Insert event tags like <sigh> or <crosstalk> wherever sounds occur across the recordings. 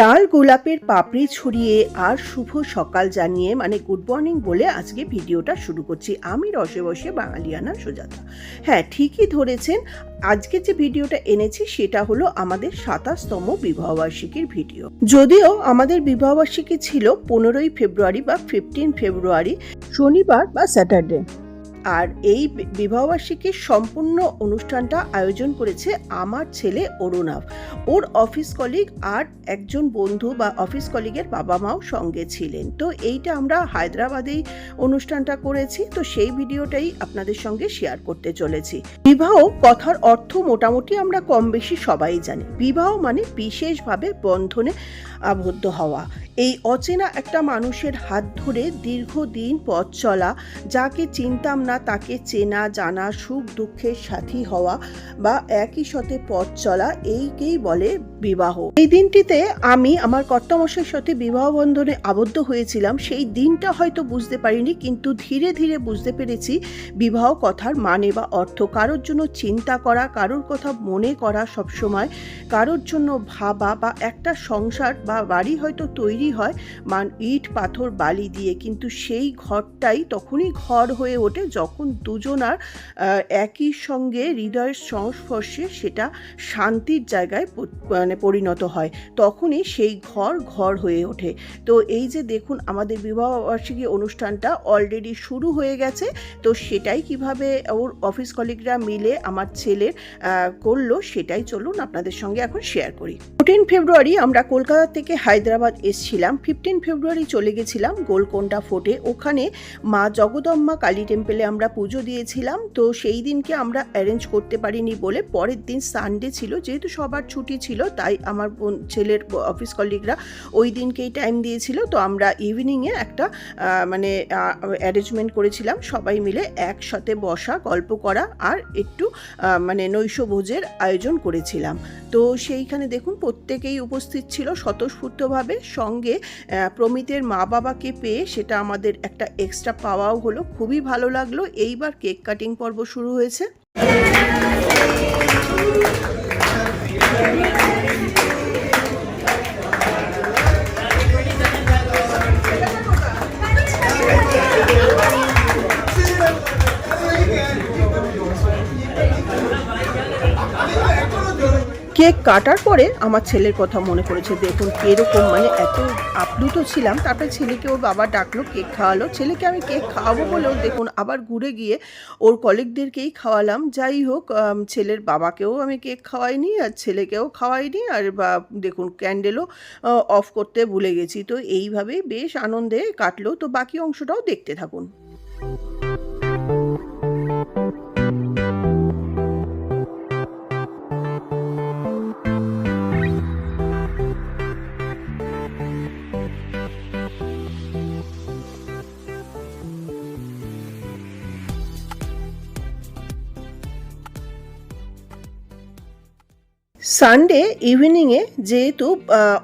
লাল গোলাপের পাপড়ি ছড়িয়ে আর শুভ সকাল জানিয়ে মানে গুড মর্নিং বলে আজকে ভিডিওটা শুরু করছি। আমি রসে বসে বাঙালিয়ানা সুজাতা। হ্যাঁ ঠিকই ধরেছেন, আজকে যে ভিডিওটা এনেছি সেটা হলো আমাদের সাতাশতম বিবাহবার্ষিকীর ভিডিও। যদিও আমাদের বিবাহবার্ষিকী ছিল পনেরোই ফেব্রুয়ারি বা ফিফটিন ফেব্রুয়ারি, শনিবার বা স্যাটারডে। আর এই বিবাহবার্ষিকীর সম্পূর্ণ অনুষ্ঠানটা আয়োজন করেছে আমার ছেলে অরুণাভ। ওর অফিস কলিগ আর একজন বন্ধু বা অফিস কলিগের বাবা মাও সঙ্গে ছিলেন। তো এইটা আমরা হায়দ্রাবাদেই অনুষ্ঠানটা করেছি। তো সেই ভিডিওটাই আপনাদের সঙ্গে শেয়ার করতে চলেছি। বিবাহ কথার অর্থ মোটামুটি আমরা কম বেশি সবাই জানি। বিবাহ মানে বিশেষভাবে বন্ধনে আবদ্ধ হওয়া। এই অচেনা একটা মানুষের হাত ধরে দীর্ঘদিন পথ চলা, যাকে চিনতাম না তাকে চেনা, জানা, সুখ, দুঃখের সাথী হওয়া বা একই সাথে পথ চলা, এইকেই বলে বিবাহ। এই দিনটিতে আমি আমার কর্তামশাইয়ের সাথে বিবাহ বন্ধনে আবদ্ধ হয়েছিলাম। সেই দিনটা হয়তো বুঝতে পারিনি, কিন্তু ধীরে ধীরে বুঝতে পেরেছি বিবাহ কথার মানে বা অর্থ। কারোর জন্য চিন্তা করা, কারোর কথা মনে করা সবসময়, কারোর জন্য ভাবা বা একটা সংসার বা বাড়ি হয়তো তৈরি হয়, মান, ইট, পাথর, বালি দিয়ে। কিন্তু সেই ঘরটাই তখনই ঘর হয়ে ওঠে যখন দুজনার একই সঙ্গে হৃদয়ের সংস্পর্শে সেটা শান্তির জায়গায় মানে পরিণত হয়। তখনই সেই ঘর ঘর হয়ে ওঠে। তো এই যে দেখুন, আমাদের বিবাহবার্ষিকী অনুষ্ঠানটা অলরেডি শুরু হয়ে গেছে। তো সেটাই কীভাবে ওর অফিস কলিগরা মিলে আমার ছেলের করল, সেটাই চলুন আপনাদের সঙ্গে এখন শেয়ার করি। ফোরটিন ফেব্রুয়ারি আমরা কলকাতা থেকে হায়দ্রাবাদ এসছিলাম। ফিফটিন ফেব্রুয়ারি চলে গেছিলাম গোলকোন্ডা ফোর্টে। ওখানে মা জগদম্মা কালী টেম্পেলে আমরা পুজো দিয়েছিলাম। তো সেই দিনকে আমরা অ্যারেঞ্জ করতে পারিনি বলে পরের দিন সানডে ছিল। যেহেতু সবার ছুটি ছিল, তাই আমার ছেলের অফিস কলিগরা ওই দিনকেই টাইম দিয়েছিল। তো আমরা ইভিনিংয়ে একটা মানে অ্যারেঞ্জমেন্ট করেছিলাম। সবাই মিলে একসাথে বসা, গল্প করা আর একটু মানে নৈশভোজের আয়োজন করেছিলাম। তো সেইখানে দেখুন প্রত্যেকেই উপস্থিত ছিল স্বতঃস্ফূর্তভাবে। সঙ্গে প্রমিতের মা বাবাকে পেয়ে সেটা আমাদের একটা এক্সট্রা পাওয়াও হলো। খুবই ভালো লাগল। এইবার কেক কাটিং পর্ব শুরু হয়েছে। কেক কাটার পরে আমার ছেলের কথা মনে পড়েছে। দেখুন কীরকম মানে এত আপ্লুত ছিলাম। তারপরে ছেলেকে ওর বাবা ডাকলো, কেক খাওয়ালো। ছেলেকে আমি কেক খাওয়াবো বলেও দেখুন আবার ঘুরে গিয়ে ওর কলিগদেরকেই খাওয়ালাম। যাই হোক ছেলের বাবাকেও আমি কেক খাওয়াইনি আর ছেলেকেও খাওয়াইনি। আর বা, দেখুন ক্যান্ডেলও অফ করতে ভুলে গেছি। তো এইভাবেই বেশ আনন্দে কাটলো। তো বাকি অংশটাও দেখতে থাকুন। সানডে ইভিনিংয়ে যেহেতু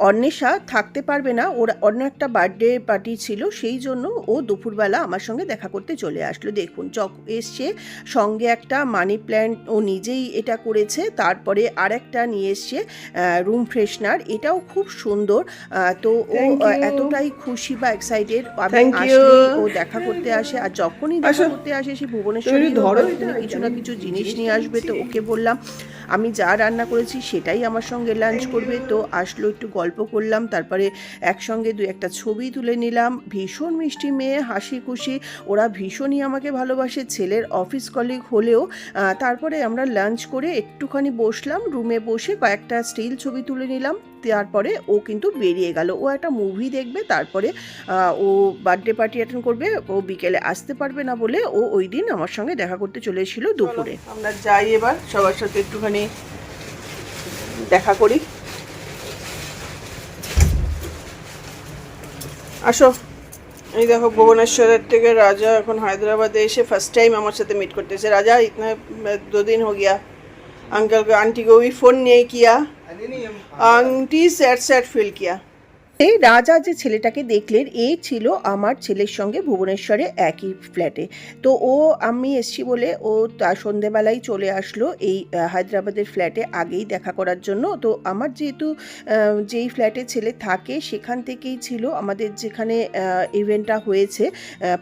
অন্বেষা থাকতে পারবে না ওর অন্য একটা বার্থডে পার্টি ছিল সেই জন্য ও দুপুরবেলা আমার সঙ্গে দেখা করতে চলে আসলো। দেখুন চক এসছে সঙ্গে একটা মানি প্ল্যান্ট ও নিজেই এটা করেছে তারপরে আর একটা নিয়ে এসছে রুম ফ্রেশনার এটাও খুব সুন্দর তো ও. এতটাই খুশি বা এক্সাইটেড ও দেখা করতে আসে আর যখনই দেখা করতে আসে সে ভুবনেশ্বরী ধরো কিছু না কিছু জিনিস নিয়ে আসবে তো ওকে বললাম। আমি যা রান্না করেছি সেটাই আমার সঙ্গে লাঞ্চ করবে। তো আসলো একটু গল্প করলাম, তারপরে একসঙ্গে দু একটা ছবি তুলে নিলাম। ভীষণ মিষ্টি মেয়ে, হাসি খুশি। ওরা ভীষণই আমাকে ভালোবাসে, ছেলের অফিস কলিগ হলেও। তারপরে আমরা লাঞ্চ করে একটুখানি বসলাম রুমে বসে কয়েকটা স্টিল ছবি তুলে নিলাম। তারপরে ও কিন্তু বেরিয়ে গেল। ও একটা মুভি দেখবে, তারপরে ও বার্থডে পার্টি অ্যাটেন্ড করবে। ও বিকেলে আসতে পারবে না বলে ও ওই দিন আমার সঙ্গে দেখা করতে চলে দুপুরে। আমরা যাই এবার, সবার সাথে একটুখানি দেখা করি আসো এই দেখো ভুবনেশ্বরের থেকে রাজা এখন হায়দ্রাবাদে এসে ফার্স্ট টাইম আমার সাথে মিট করতে এসে রাজা इतना दो दिन हो गया अंकल को आंटी को भी फोन नहीं किया आंटी सैड सैड फील किया এই রাজা যে ছেলেটাকে দেখলেন, এ ছিল আমার ছেলের সঙ্গে ভুবনেশ্বরে একই ফ্ল্যাটে তো ও আমি এসছি বলে ও সন্ধেবেলায় চলে আসলো এই হায়দ্রাবাদের ফ্ল্যাটে আগেই দেখা করার জন্য। তো আমার যেহেতু যেই ফ্ল্যাটে ছেলে থাকে, সেখান থেকেই ছিল আমাদের যেখানে ইভেন্টটা হয়েছে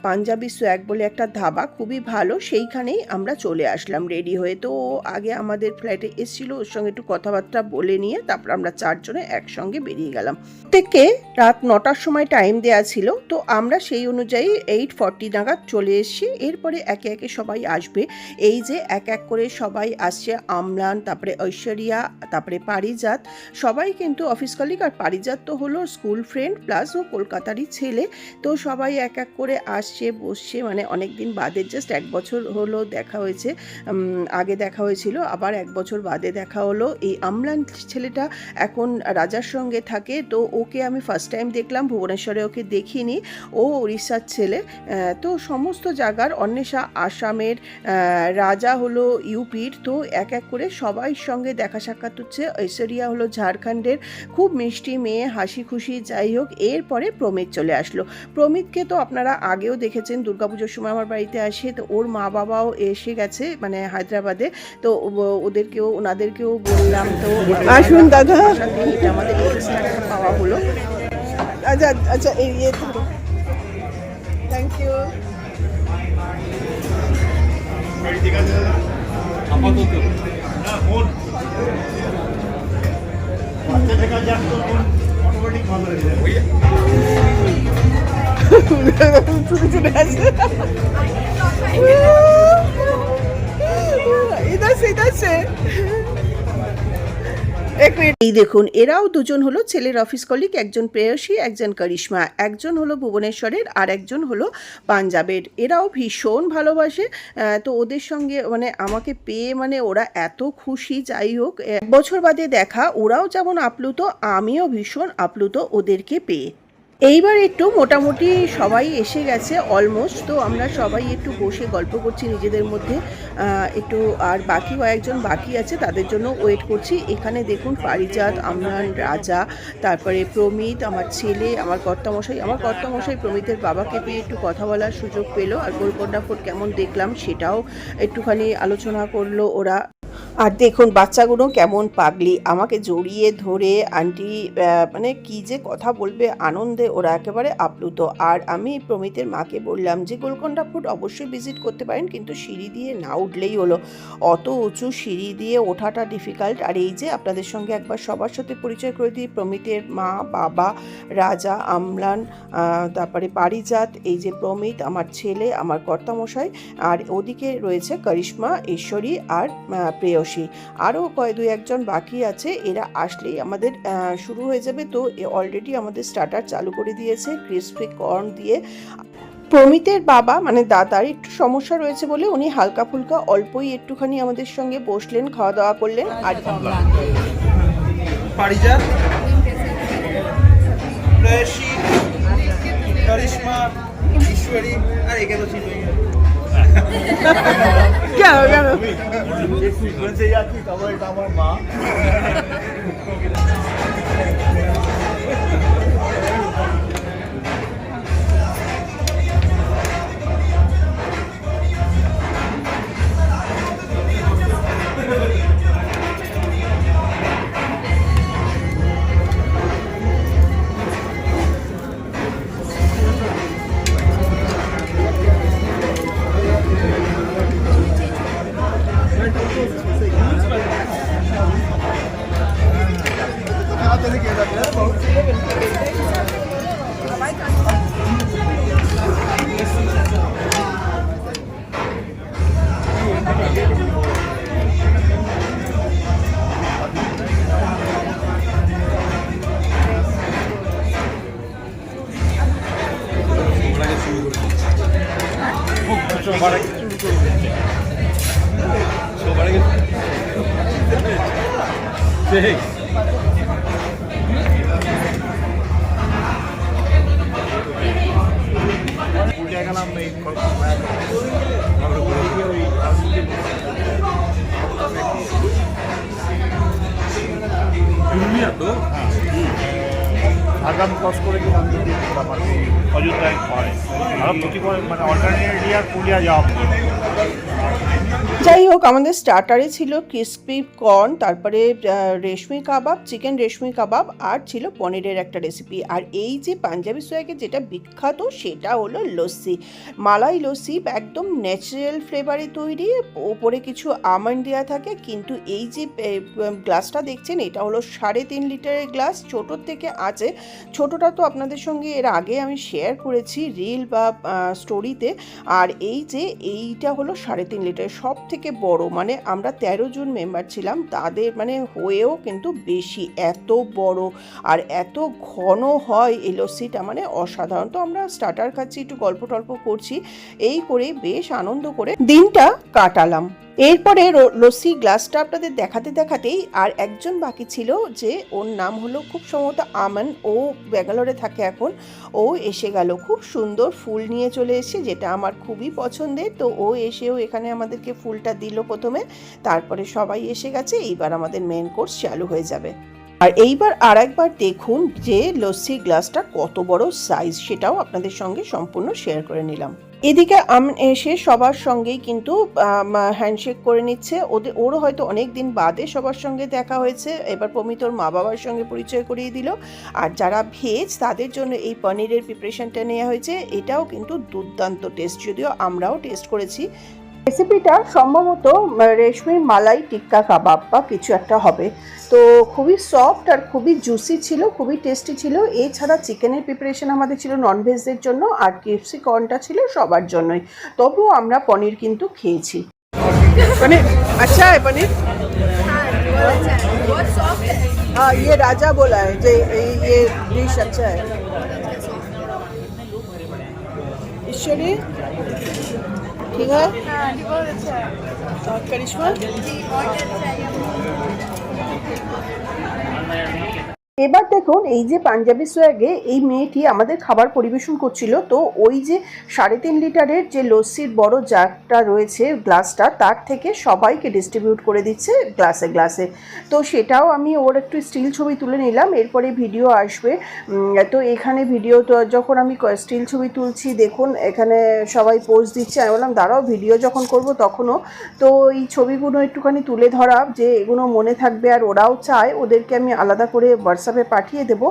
পাঞ্জাবি সোয়াগ বলে একটা ধাবা, খুবই ভালো, সেইখানেই আমরা চলে আসলাম রেডি হয়ে। তো ও আগে আমাদের ফ্ল্যাটে এসেছিল, ওর সঙ্গে একটু কথাবার্তা বলে নিয়ে, তারপর আমরা চারজনে একসঙ্গে বেরিয়ে গেলাম। প্রত্যেককে রাত নটার সময় টাইম দেওয়া ছিল, তো আমরা সেই অনুযায়ী এইট ফর্টি নাগাদ চলে এসেছি। এরপরে একে একে সবাই আসবে। এই যে এক এক করে সবাই আসছে, আমলান, তারপরে ঐশ্বরিয়া, তারপরে পারিজাত। সবাই কিন্তু অফিস কলিগ আর পারিজাত তো হলো স্কুল ফ্রেন্ড প্লাস ও কলকাতারই ছেলে। তো সবাই এক এক করে আসছে, বসছে। মানে অনেক দিন বাদে জাস্ট এক বছর হলো দেখা হয়েছে আগে দেখা হয়েছিল, আবার এক বছর বাদে দেখা হলো। এই আমলান ছেলেটা এখন রাজার সঙ্গে থাকে, তো ওকে আমি ফার্স্ট টাইম দেখলাম ভুবনেশ্বরে ওকে দেখিনি। ও উড়িষ্যার ছেলে তো সমস্ত জায়গার অন্বেষা আসামের রাজা হলো ইউপির তো এক এক করে সবাই সঙ্গে দেখা সাক্ষাৎ হচ্ছে। ঐশ্বরিয়া হলো ঝাড়খণ্ডের খুব মিষ্টি মেয়ে হাসি খুশি যাই হোক এরপরে প্রমিত চলে আসলো। প্রমিতকে তো আপনারা আগেও দেখেছেন দুর্গাপুজোর সময় আমার বাড়িতে আসে তো ওর মা বাবাও এসে গেছে মানে হায়দ্রাবাদে। তো ওদেরকেও ওনাদেরকেও বললাম তো আসুন দাদা। আমাদের পাওয়া হলো। আচ্ছা আচ্ছা এই ইয়ে ধরো থ্যাংক ইউ আসে ইধার সে। এই দেখুন, এরাও দুজন হলো ছেলের অফিস কলিক একজন প্রেয়সী, একজন করিশ্মা। একজন হলো ভুবনেশ্বরের আর একজন হলো পাঞ্জাবের। এরাও ভীষণ ভালোবাসে। তো ওদের সঙ্গে মানে আমাকে পেয়ে মানে ওরা এত খুশি, যাই হোক। বছর বাদে দেখা, ওরাও যেমন আপ্লুত, আমিও ভীষণ আপ্লুত ওদেরকে পেয়ে। এইবার একটু মোটামুটি সবাই এসে গেছে অলমোস্ট তো আমরা সবাই একটু বসে গল্প করছি নিজেদের মধ্যে। একটু আর বাকি কয়েকজন বাকি আছে, তাদের জন্য ওয়েট করছি। এখানে দেখুন পারিজাত, আমরান, রাজা, তারপরে প্রমিত, আমার ছেলে, আমার কর্তামশাই। আমার কর্তামশাই প্রমিতের বাবাকে পেয়ে একটু কথা বলার সুযোগ পেল। আর গোলকোন্ডা ফোর্ট কেমন দেখলাম সেটাও একটুখানি আলোচনা করল ওরা। আর দেখুন বাচ্চাগুলো কেমন পাগলি। আমাকে জড়িয়ে ধরে আন্টি মানে কি যে কথা বলবে আনন্দে ওরা একেবারে আপ্লুত। আর আমি প্রমিতের মাকে বললাম যে গোলকোন্ডা ফুড অবশ্যই ভিজিট করতে পারেন কিন্তু সিঁড়ি দিয়ে না উঠলেই হলো। অত উঁচু সিঁড়ি দিয়ে ওঠাটা ডিফিকাল্ট। আর এই যে আপনাদের সঙ্গে একবার সবার সাথে পরিচয় করে দিই প্রমিতের মা বাবা রাজা আমলান তারপরে পারিজাত এই যে প্রমিত আমার ছেলে আমার কর্তামশাই আর ওদিকে রয়েছে করিশ্মা ঈশ্বরী আর আহ, প্রেয়সী আরও কয় দুই একজন বাকি আছে এরা আসলেই আমাদের শুরু হয়ে যাবে। তো অলরেডি আমাদের স্টার্টার চালু করে দিয়েছে ক্রিসপি কর্ন দিয়ে। প্রমিতের বাবা মানে দাদার একটু সমস্যা রয়েছে বলে উনি হালকা ফুলকা অল্পই একটুখানি আমাদের সঙ্গে বসলেন খাওয়া দাওয়া করলেন। আর পারিজাত প্রেয়সী করিশ্মা ঈশ্বরী আর একে তো আমার মা মানে যাই হোক, আমাদের স্টার্টারে ছিল ক্রিসপি কর্ন তারপরে রেশমি কাবাব চিকেন রেশমি কাবাব, আর ছিল পনিরের একটা রেসিপি আর এই যে পাঞ্জাবি সোয়াকে যেটা বিখ্যাত, সেটা হলো লস্যি। মালাই লস্যি একদম ন্যাচারাল ফ্লেভারে তৈরি, ওপরে কিছু আমন্ড দেওয়া থাকে, কিন্তু এই যে গ্লাসটা দেখছেন, এটা হলো সাড়ে তিন লিটারের গ্লাস ছোটোর থেকে আছে। ছোটোটা তো আপনাদের সঙ্গে এর আগে আমি শেয়ার করেছি রিল বা স্টোরিতে আর এই যে এইটা হলো সাড়ে তিন লিটার। সব থেকে বড় মানে আমরা তেরো জন মেম্বার ছিলাম, তাদের মানে হয়েও কিন্তু বেশি, এত বড়। আর এত ঘন হয় এই লস্যিটা মানে অসাধারণ। তো আমরা স্টার্টার খাচ্ছি, একটু গল্প টল্প করছি। এই করে বেশ আনন্দ করে দিনটা কাটালাম। এরপরে লস্যি গ্লাসটা আপনাদের দেখাতে দেখাতেই আর একজন বাকি ছিল যে ওর নাম হলো খুব সম্ভবত আমান। ও ব্যাঙ্গালোরে থাকে। এখন, ও এসে গেল। খুব সুন্দর ফুল নিয়ে চলে এসে যেটা আমার খুবই পছন্দের। তো ও এসেও এখানে আমাদেরকে ফুলটা দিল প্রথমে। তারপরে সবাই এসে গেছে, এইবার আমাদের মেন কোর্স চালু হয়ে যাবে। আর এইবার আর একবার দেখুন যে লস্যি গ্লাসটা কত বড় সাইজ সেটাও আপনাদের সঙ্গে সম্পূর্ণ শেয়ার করে নিলাম। এদিকে এসে সবার সঙ্গেই কিন্তু হ্যান্ডশেক করে নিচ্ছে। ওদের ওরও হয়তো অনেক দিন বাদে সবার সঙ্গে দেখা হয়েছে। এবার পমিতর মা বাবার সঙ্গে পরিচয় করিয়ে দিল। আর যারা ভেজ, তাদের জন্য এই পনিরের প্রিপারেশনটা নেওয়া হয়েছে। এটাও কিন্তু দুর্দান্ত টেস্ট যদিও আমরাও টেস্ট করেছি। রেসিপিটা সম্ভবত উম, রেশমি মালাই টিক্কা কাবাব বা কিছু একটা হবে তো খুবই সফট আর খুবই জুসি ছিল খুবই টেস্টি ছিল এছাড়া চিকেনের প্রিপারেশন আমাদের ছিল ননভেজদের জন্য আর কেএফসি কর্নটা ছিল সবার জন্যই তবুও আমরা পনির কিন্তু খেয়েছি মানে अच्छा है पनीर बहुत सॉफ्ट है हाँ ये राजा बोला है जे ये डिश अच्छा है ईश्वरी ठीक है? हाँ बहुत अच्छा है और करिश्मा? जी बहुत अच्छा है এবার দেখুন, এই যে পাঞ্জাবি সোয়াগে এই মেয়েটি আমাদের খাবার পরিবেশন করছিল। তো ওই যে সাড়ে তিন লিটারের যে লস্যির বড় জারটা রয়েছে গ্লাসটা, তার থেকে সবাইকে ডিস্ট্রিবিউট করে দিচ্ছে গ্লাসে গ্লাসে। তো সেটাও আমি ওর একটু স্টিল ছবি তুলে নিলাম, এরপরে ভিডিও আসবে। তো এখানে ভিডিও তো যখন আমি স্টিল ছবি তুলছি, দেখুন, এখানে সবাই পোজ দিচ্ছে। আমি বললাম, দাঁড়াও ভিডিও যখন করব তখনও। তো এই ছবিগুলো একটুখানি তুলে ধরা যে এগুলো মনে থাকবে আর ওরাও চায় ওদেরকে আমি আলাদা করে হোয়াটসঅ্যাপে পাঠিয়ে দেব।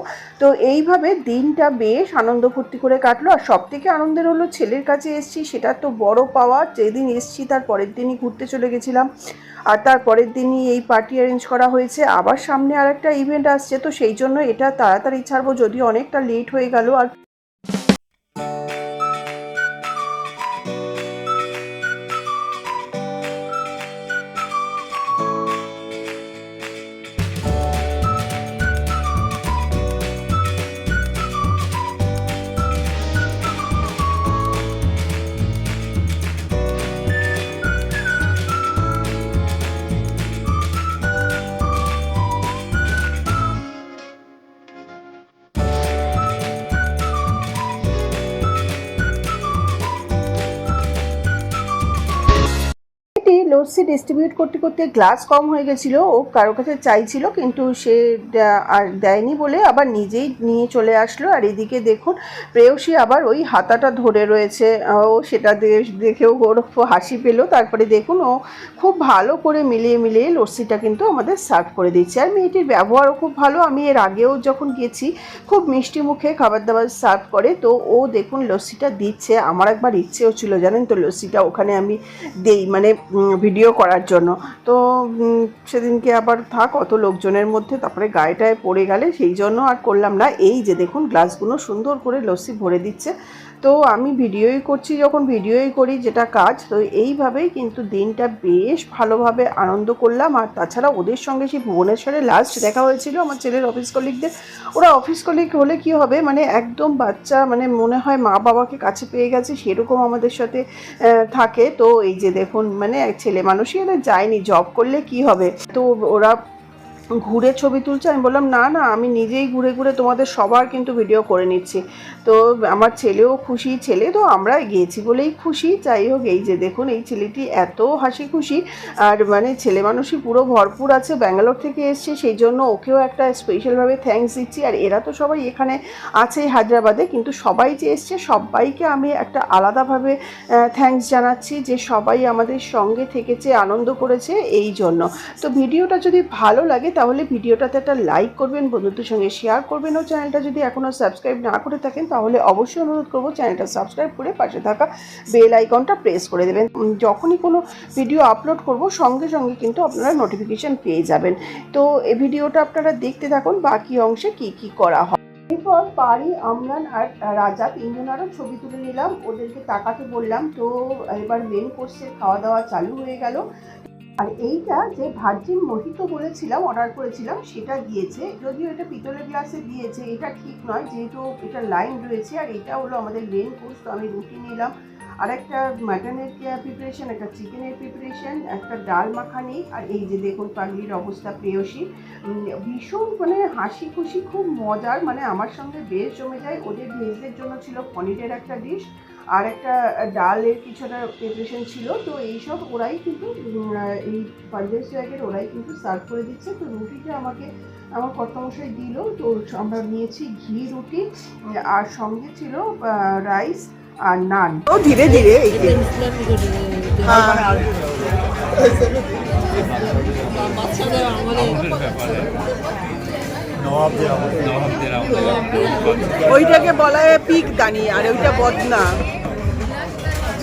তো এইভাবে দিনটা বেশ আনন্দ ফুর্তি করে কাটলো। আর সব থেকে আনন্দের হলো ছেলের কাছে এসছি, সেটা তো বড় পাওয়া। যেদিন এসছি তার পরের দিনই ঘুরতে চলে গেছিলাম। আর তার পরের দিনই এই পার্টি অ্যারেঞ্জ করা হয়েছে। আবার সামনে আর একটা ইভেন্ট আসছে, তো সেই জন্য এটা তাড়াতাড়ি ছাড়বো, যদিও অনেকটা লেট হয়ে গেল। আর লস্যি ডিস্ট্রিবিউট করতে করতে গ্লাস কম হয়ে গেছিল ও কারও কাছে চাইছিল কিন্তু সে আর দেয়নি বলে আবার নিজেই নিয়ে চলে আসলো। আর এদিকে দেখুন প্রেয়সী আবার ওই হাতাটা ধরে রয়েছে। ও সেটা দেখেও ওর হাসি পেল। তারপরে দেখুন ও খুব ভালো করে মিলিয়ে মিলিয়ে লস্যিটা কিন্তু আমাদের সার্ভ করে দিচ্ছে। আর মেয়েটির ব্যবহারও খুব ভালো। আমি এর আগেও যখন গেছি খুব মিষ্টি মুখে খাবার দাবার সার্ভ করে। তো ও দেখুন লস্যিটা দিচ্ছে। আমার একবার ইচ্ছেও ছিল জানেন তো লস্যিটা ওখানে আমি দেই মানে উম, ভিডিও করার জন্য। তো সেদিনকে আবার থাক, অত লোকজনের মধ্যে তারপরে গায়েটায় পড়ে গেলে সেই জন্য আর করলাম না। এই যে দেখুন, গ্লাসগুলো সুন্দর করে লস্যি ভরে দিচ্ছে। তো আমি ভিডিওই করছি, যখন ভিডিওই করি যেটা কাজ, তো এইভাবেই কিন্তু দিনটা বেশ ভালোভাবে আনন্দ করলাম। আর তাছাড়া ওদের সঙ্গে সেই ভুবনেশ্বরে লাস্ট দেখা হয়েছিল আমার ছেলের অফিস কলিগদের ওরা অফিস কলিগ হলে কি হবে? মানে একদম বাচ্চা মানে মনে হয় মা বাবাকে কাছে পেয়ে গেছে, সেরকম আমাদের সাথে থাকে। তো এই যে দেখুন মানে ছেলে মানুষই এরা যায়নি জব করলে কি হবে? তো ওরা ঘুরে ছবি তুলছে, আমি বললাম, না না, আমি নিজেই ঘুরে ঘুরে তোমাদের সবার কিন্তু ভিডিও করে নিচ্ছি। তো আমার ছেলেও খুশি, ছেলে তো আমরা গিয়েছি বলেই খুশি। যাই হোক, এই যে দেখুন, এই ছেলেটি এত হাসি খুশি। আর মানে ছেলে মানুষই পুরো ভরপুর আছে, ব্যাঙ্গালোর থেকে এসছে, সেই জন্য ওকেও একটা স্পেশালভাবে থ্যাঙ্কস দিচ্ছি। আর এরা তো সবাই এখানে আছে হায়দ্রাবাদে, কিন্তু সবাই যে এসছে, সবাইকে আমি একটা আলাদাভাবে থ্যাঙ্কস জানাচ্ছি যে সবাই আমাদের সঙ্গে থেকেছে, আনন্দ করেছে, এই জন্য। তো ভিডিওটা যদি ভালো লাগে তাহলে ভিডিওটাতে একটা লাইক করবেন, বন্ধুদের সঙ্গে শেয়ার করবেন ও চ্যানেলটা যদি এখনও সাবস্ক্রাইব না করে থাকেন, তাহলে অবশ্যই অনুরোধ করব চ্যানেলটা সাবস্ক্রাইব করে পাশে থাকা বেল আইকনটা প্রেস করে দেবেন। যখনই কোনো ভিডিও আপলোড করব, সঙ্গে সঙ্গে কিন্তু আপনারা নোটিফিকেশান পেয়ে যাবেন। তো এই ভিডিওটা আপনারা দেখতে থাকুন, বাকি অংশে কি কি করা হয়। এরপর পারি, আমরান আর রাজা তিনজনেরও ছবি তুলে নিলাম। ওদেরকে তাকাতে বললাম, তো এবার মেন কোর্সের খাওয়া দাওয়া চালু হয়ে গেল। আর এইটা যে ভার্জিন মোহিতো বলেছিলাম অর্ডার করেছিলাম, সেটা দিয়েছে যদিও এটা পিতলের গ্লাসে দিয়েছে, এটা ঠিক নয়, যেহেতু এটা লাইন রয়েছে, আর এটা হলো আমাদের মেন কোর্স তো আমি রুটি নিলাম। আর একটা মাটনের প্রিপারেশন একটা চিকেনের প্রিপারেশন একটা ডাল মাখানি, আর এই যে দেখুন পাগলির অবস্থা প্রেয়সী। ভীষণ মানে হাসি খুশি খুব মজার মানে আমার সঙ্গে বেশ জমে যায়। ওদের ভেজদের জন্য ছিল পনিরের একটা ডিশ আর একটা ডালের কিছু একটা প্রিপারেশন ছিল তো এইসব ওরাই কিন্তু এই পাঞ্জাব জায়গার ওরাই কিন্তু সার্ভ করে দিচ্ছে। তো রুটিটা আমাকে আমার কর্তামশাই দিল তো আমরা নিয়েছি ঘি রুটি আর সঙ্গে ছিল রাইস আর নান ও ধীরে ধীরে এই যে। হ্যাঁ। ওইটাকে বলা হয় পিক দানি আর ওইটা বদনা।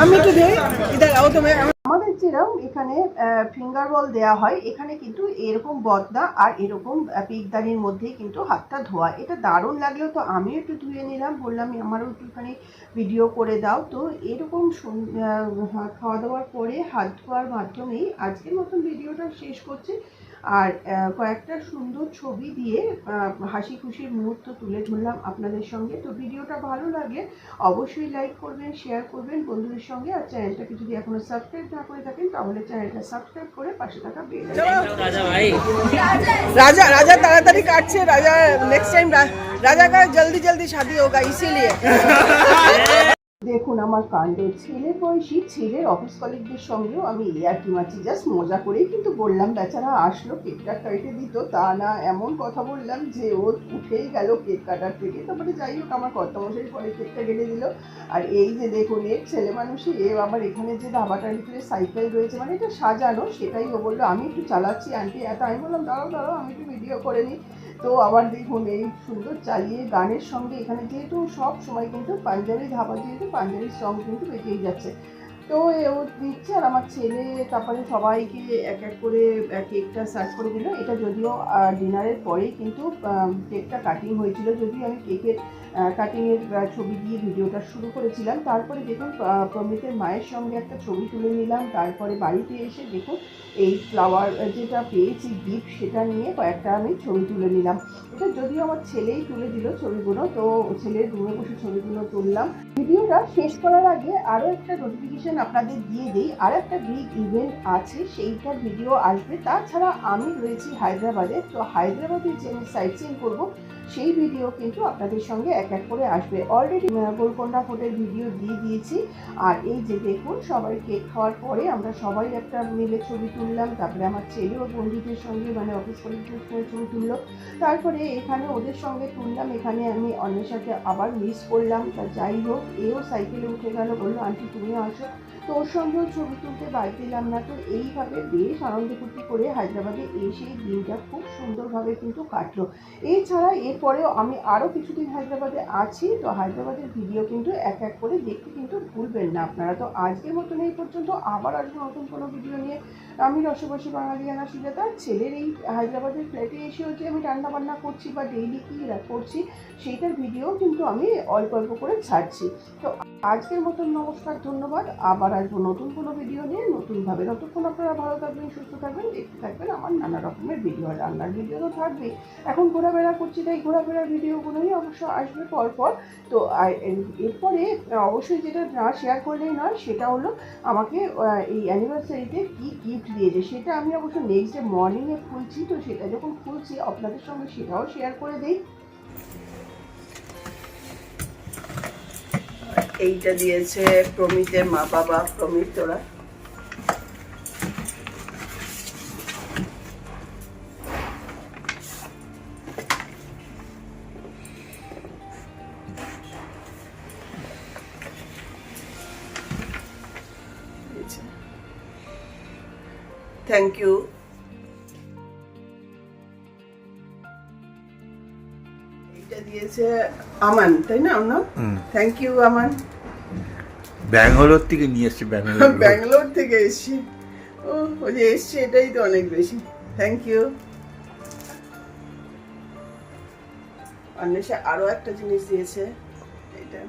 আমাদের যেরকম এখানে ফিঙ্গার বল দেওয়া হয়, এখানে কিন্তু এরকম বদনা আর এরকম পিকদানির মধ্যেই কিন্তু হাতটা ধোয়া। এটা দারুণ লাগল তো আমিও একটু ধুয়ে নিলাম। বললাম আমারও একটুখানি ভিডিও করে দাও। তো এরকম খাওয়া দাওয়ার পরে হাত ধোয়ার মাধ্যমেই আজকের মতন ভিডিওটা শেষ করছি। আর আহ, কয়েকটা সুন্দর ছবি দিয়ে আহ, হাসি খুশির মুহূর্ত তুলে ধরলাম আপনাদের সঙ্গে তো ভিডিওটা ভালো লাগলে অবশ্যই লাইক করবেন শেয়ার করবেন বন্ধুদের সঙ্গে আর চ্যানেলটাকে যদি এখনো সাবস্ক্রাইব না করে থাকেন তাহলে চ্যানেলটা সাবস্ক্রাইব করে পাশে থাকা বেল राजा राजा ताड़ाताड़ी काट से राजा नेक्स्ट टाइम राजा का जल्दी जल्दी शादी होगा इसीलिए দেখুন, আমার কাণ্ড ছেলের বয়সী ছেলের অফিস কলিগদের সঙ্গেও আমি ইয়ার্কি মারছি। জাস্ট মজা করেই কিন্তু বললাম, বেচারা আসলো কেকটা কেটে দিত। তা না, এমন কথা বললাম যে ও উঠেই গেল কেক কাটার থেকে। তারপরে যাই হোক, আমার কর্তামশাই পরে কেকটা কেটে দিল। আর এই যে দেখুন, এর ছেলে মানুষই, এ আমার এখানে যে ধাবাটার ভিতরে সাইকেল রয়েছে মানে এটা সাজানো, সেটাই ও বলল, আমি একটু চালাচ্ছি আন্টি এত আমি বললাম, দাঁড়াও দাঁড়াও, আমি একটু ভিডিও করে নিই। তো আবার দেখুন এই সুন্দর চালিয়ে গানের সঙ্গে এখানে যেহেতু সব সময় কিন্তু পাঞ্জাবি ধাবা যেহেতু পাঞ্জাবির সং কিন্তু বেজেই যাচ্ছে। তো ও দিচ্ছে আর আমার ছেলে তারপরে সবাইকে এক এক করে কেকটা সার্চ করে দিল। এটা যদিও ডিনারের পরেই কিন্তু কেকটা কাটিং হয়েছিল। যদিও আমি কেকের কাটিংয়ের ছবি দিয়ে ভিডিওটা শুরু করেছিলাম। তারপরে দেখুন প্রমিতের মায়ের সঙ্গে একটা ছবি তুলে নিলাম। তারপরে বাড়িতে এসে দেখুন, এই ফ্লাওয়ার যেটা পেয়েছি গিফট সেটা নিয়ে কয়েকটা আমি ছবি তুলে নিলাম। এটা যদিও আমার ছেলেই তুলে দিল ছবিগুলো, তো ছেলের রুমে বসে ছবিগুলো তুললাম। ভিডিওটা শেষ করার আগে আরও একটা নোটিফিকেশান আপনাদের দিয়ে দিই। আর একটা বিগ ইভেন্ট আছে সেইটার ভিডিও আসবে। তাছাড়া আমি রয়েছি হায়দ্রাবাদে। তো হায়দ্রাবাদে যে আমি সাইট সিন করব সেই ভিডিও কিন্তু আপনাদের সঙ্গে এক এক করে আসবে। অলরেডি গোলকোন্ডা ফোর্টের ভিডিও দিয়ে দিয়েছি। আর এই যে দেখুন, সবাই কেক খাওয়ার পরে আমরা সবাই একটা মিলে ছবি তুললাম। তারপরে আমার ছেলেও বন্ধুদের সঙ্গে মানে অফিস কলিগদের সঙ্গে ছবি তুললো। তারপরে এখানে ওদের সঙ্গে তুললাম। এখানে আমি অন্যের সাথে আবার মিস করলাম। তা যাই হোক, এও সাইকেলে উঠে গেল। বলল, আন্টি তুমিও আসো। তোর সঙ্গেও ছবি তুলতে বাড়ি পেলাম না, তো এইভাবে বেশ আনন্দ ফুর্তি করে হায়দ্রাবাদে এসে দিনটা খুব সুন্দরভাবে কিন্তু কাটলো। এছাড়া এরপরেও আমি আরও কিছুদিন হায়দ্রাবাদে আছি, তো হায়দ্রাবাদের ভিডিও কিন্তু এক এক করে দেখতে কিন্তু ভুলবেন না আপনারা। তো আজকের মতন এই পর্যন্ত, আবার আসব নতুন কোনো ভিডিও নিয়ে। আমি রসবসী বাঙালিয়ানা সুজাতা ছেলের এই হায়দ্রাবাদের ফ্ল্যাটে এসেও যে আমি রান্না বান্না করছি বা ডেইলি কী করছি, সেইটার ভিডিও কিন্তু আমি অল্প অল্প করে ছাড়ছি। তো আজকের মতন নমস্কার, ধন্যবাদ। আবার আসব নতুন কোনো ভিডিও নিয়ে। নতুনভাবে ততক্ষণ আপনারা ভালো থাকবেন, সুস্থ থাকবেন, দেখতে থাকবেন আমার নানা রকমের ভিডিও রান্নার ভিডিও তো থাকবেই এখন ঘোরাফেরা করছি, তাই ঘোরাফেরার ভিডিওগুলোই অবশ্য আসবে পর পর তো এরপরে অবশ্যই যেটা না শেয়ার করলেই নয়, সেটা হলো আমাকে এই অ্যানিভার্সারিতে কি গিফট দিয়েছে সেটা আমি অবশ্য নেক্সট ডে মর্নিংয়ে খুলছি, তো সেটা যখন খুলছি, আপনাদের সঙ্গে সেটাও শেয়ার করে দিই। এইটা দিয়েছে প্রমিতের মা বাবা প্রমিত তোরা থ্যাংক ইউ এইটা দিয়েছে আমান তাই না আপনার থ্যাংক ইউ আমান। ব্যাঙ্গালোর থেকে নিয়ে এসছি ব্যাঙ্গালোর <laughs> ব্যাঙ্গালোর থেকে এসছি। ও ও যে এসছে এটাই তো অনেক বেশি। থ্যাংক ইউ অন্বেষা আরও একটা জিনিস দিয়েছে এটা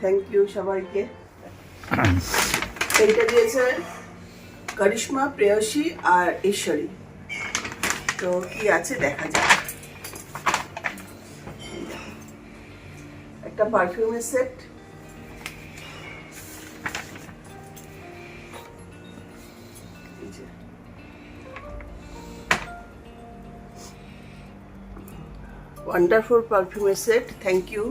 থ্যাংক ইউ সবাইকে। <clears throat> এইটা দিয়েছে করিশ্মা, প্রেয়সী আর ঈশ্বরী। তো কি আছে দেখা যাক। একটা পারফিউমের সেট ওয়ান্ডারফুল পারফিউমের সেট থ্যাংক ইউ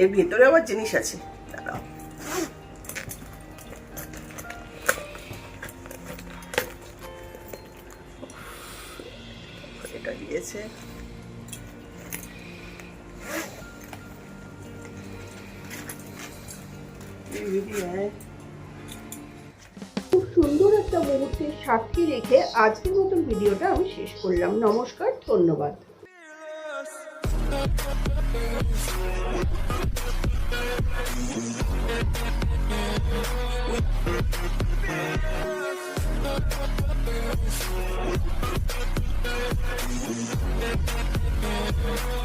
এর ভেতরে আবার জিনিস আছে। খুব সুন্দর একটা মুহূর্তের সাক্ষী রেখে আজকের মতন ভিডিওটা আমি শেষ করলাম। নমস্কার, ধন্যবাদ। We'll